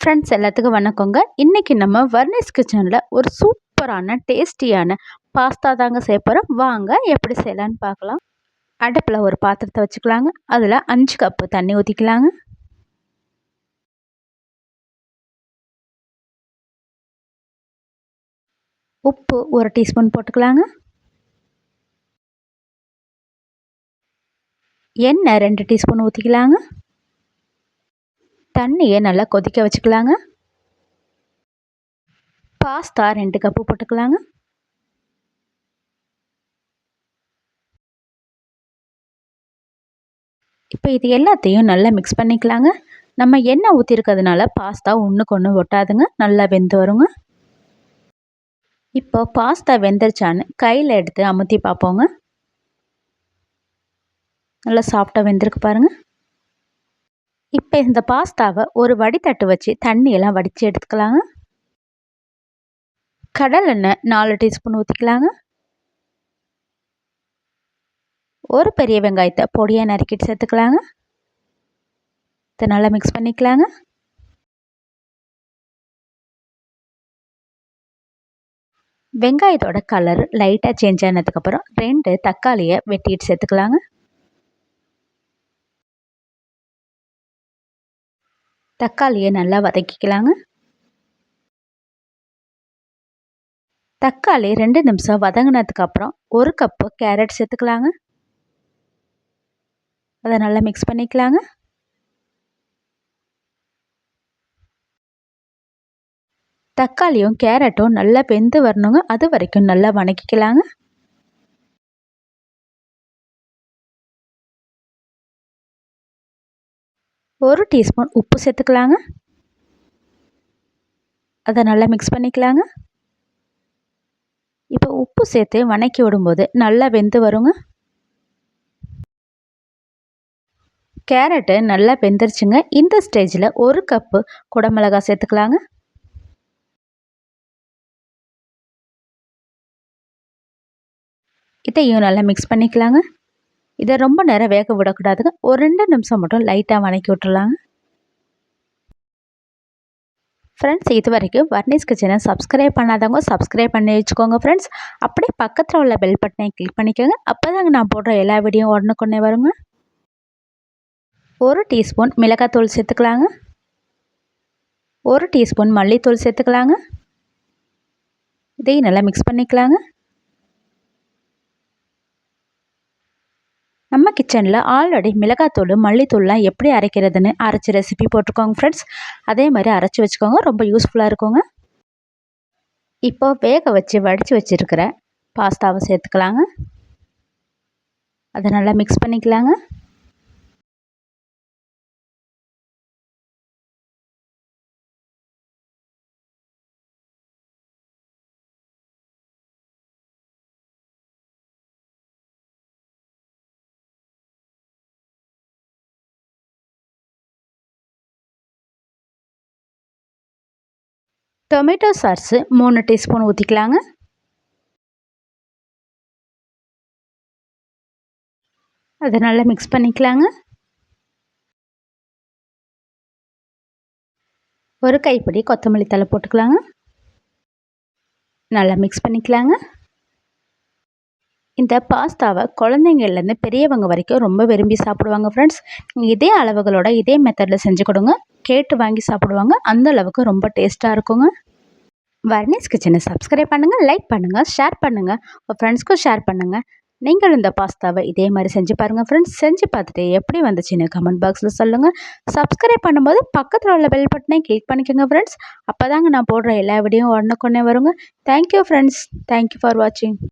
Friends எல்லாத்துக்கும் வணக்கங்க. இன்றைக்கி நம்ம வர்னிஸ் கிச்சனில் ஒரு சூப்பரான டேஸ்டியான பாஸ்தா தாங்க செய்ய போகிறோம் வாங்க எப்படி செய்யலான்னு பார்க்கலாம். அடுப்பில் ஒரு பாத்திரத்தை வச்சுக்கலாங்க. அதில் அஞ்சு கப்பு தண்ணி ஊற்றிக்கலாங்க உப்பு ஒரு டீஸ்பூன் போட்டுக்கலாங்க. எண்ணெய் ரெண்டு டீஸ்பூன் ஊற்றிக்கலாங்க தண்ணியை நல்லா கொதிக்க வச்சுக்கலாங்க. பாஸ்தா ரெண்டு கப்பு போட்டுக்கலாங்க. இப்போ இது எல்லாத்தையும் நல்லா மிக்ஸ் பண்ணிக்கலாங்க. நம்ம எண்ணெய் ஊற்றிருக்கிறதுனால பாஸ்தா ஒன்றுக்கு ஒன்று ஒட்டாதுங்க. நல்லா வெந்து வருங்க. இப்போ பாஸ்தா வெந்துருச்சான்னு கையில் எடுத்து அமுத்தி பார்ப்போங்க. நல்லா சாஃப்டாக வெந்திருக்கு பாருங்கள் இப்போ இந்த பாஸ்தாவை ஒரு வடித்தட்டு வச்சு தண்ணியெல்லாம் வடித்து எடுத்துக்கலாங்க. கடல் எண்ணெய் நாலு டீஸ்பூன் ஊற்றிக்கலாங்க ஒரு பெரிய வெங்காயத்தை பொடியாக நறுக்கிட்டு சேர்த்துக்கலாங்க. இதை நல்லா மிக்ஸ் பண்ணிக்கலாங்க. வெங்காயத்தோட கலர் லைட்டாக சேஞ்ச் ஆனதுக்கப்புறம் ரெண்டு தக்காளியை வெட்டிட்டு சேர்த்துக்கலாங்க. தக்காளியை நல்லா வதக்கிக்கலாங்க. தக்காளி ரெண்டு நிமிஷம் வதங்கினதுக்கப்புறம் ஒரு கப்பு கேரட் சேர்த்துக்கலாங்க. அதை நல்லா மிக்ஸ் பண்ணிக்கலாங்க. தக்காளியும் கேரட்டும் நல்லா வெந்து வரணுங்க. அது வரைக்கும் நல்லா வணக்கிக்கலாங்க. ஒரு டீஸ்பூன் உப்பு சேர்த்துக்கலாங்க. அதை நல்லா மிக்ஸ் பண்ணிக்கலாங்க. இப்போ உப்பு சேர்த்து வணக்கி விடும்போது நல்லா வெந்து வருங்க. கேரட்டு நல்லா வெந்துருச்சுங்க. இந்த ஸ்டேஜில் ஒரு கப்பு குடமிளகா சேர்த்துக்கலாங்க. இதையும் நல்லா மிக்ஸ் பண்ணிக்கலாங்க. இதை ரொம்ப நேரம் வேக விடக்கூடாதுங்க. ஒரு ரெண்டு நிமிஷம் மட்டும் லைட்டாக வணக்கி விட்டுறலாங்க. ஃப்ரெண்ட்ஸ் இது வரைக்கும் வர்னிஸ் கிச்சனை சப்ஸ்கிரைப் பண்ணாதவங்க சப்ஸ்கிரைப் பண்ணி வச்சுக்கோங்க ஃப்ரெண்ட்ஸ் அப்படியே பக்கத்தில் உள்ள பெல் பட்டனை கிளிக் பண்ணிக்கோங்க. அப்போ தாங்க நான் போடுற எல்லா வீடியோ உடனுக்குன்னே வருங்க. ஒரு டீஸ்பூன் மிளகாத்தூள் சேர்த்துக்கலாங்க. ஒரு டீஸ்பூன் மல்லித்தூள் சேர்த்துக்கலாங்க. இதையும் நல்லா மிக்ஸ் பண்ணிக்கலாங்க. நம்ம கிச்சனில் ஆல்ரெடி மிளகாத்தூள் மல்லித்தூள்லாம் எப்படி அரைக்கிறதுன்னு அரைச்சி ரெசிபி போட்டிருக்கோங்க ஃப்ரெண்ட்ஸ் அதே மாதிரி அரைச்சி வச்சுக்கோங்க. ரொம்ப யூஸ்ஃபுல்லாக இருக்குங்க. இப்போ வேக வச்சு வடித்து வச்சுருக்கிற பாஸ்தாவை சேர்த்துக்கலாங்க. அதை நல்லா மிக்ஸ் பண்ணிக்கலாங்க. டொமேட்டோ சாஸு மூணு டீஸ்பூன் ஊற்றிக்கலாங்க அதை நல்லா மிக்ஸ் பண்ணிக்கலாங்க. ஒரு கைப்பிடி கொத்தமல்லி தலை போட்டுக்கலாங்க. நல்லா மிக்ஸ் பண்ணிக்கலாங்க. இந்த பாஸ்தாவை குழந்தைங்கள்லேருந்து பெரியவங்க வரைக்கும் ரொம்ப விரும்பி சாப்பிடுவாங்க ஃப்ரெண்ட்ஸ் இதே அளவுகளோட இதே மெத்தடில் செஞ்சு கொடுங்க. கேட்டு வாங்கி சாப்பிடுவாங்க. அந்த அளவுக்கு ரொம்ப டேஸ்ட்டாக இருக்குங்க. வர்னிஸ் கிச்சனை சப்ஸ்கிரைப் பண்ணுங்கள் லைக் பண்ணுங்கள் ஷேர் பண்ணுங்கள் உங்கள் ஃப்ரெண்ட்ஸ்க்கும் ஷேர் பண்ணுங்கள் நீங்கள் இந்த பாஸ்தாவை இதே மாதிரி செஞ்சு பாருங்கள் ஃப்ரெண்ட்ஸ் செஞ்சு பார்த்துட்டு எப்படி வந்துச்சுன்னு கமெண்ட் பாக்ஸில் சொல்லுங்கள் சப்ஸ்கிரைப் பண்ணும்போது பக்கத்தில் உள்ள பெல் பட்டனை கிளிக் பண்ணிக்கோங்க ஃப்ரெண்ட்ஸ் அப்போ தாங்க நான் போடுற எல்லா வீடியோ உடனுக்குன்னே வருங்க. தேங்க்யூ ஃப்ரெண்ட்ஸ் தேங்க்யூ ஃபார் வாட்சிங்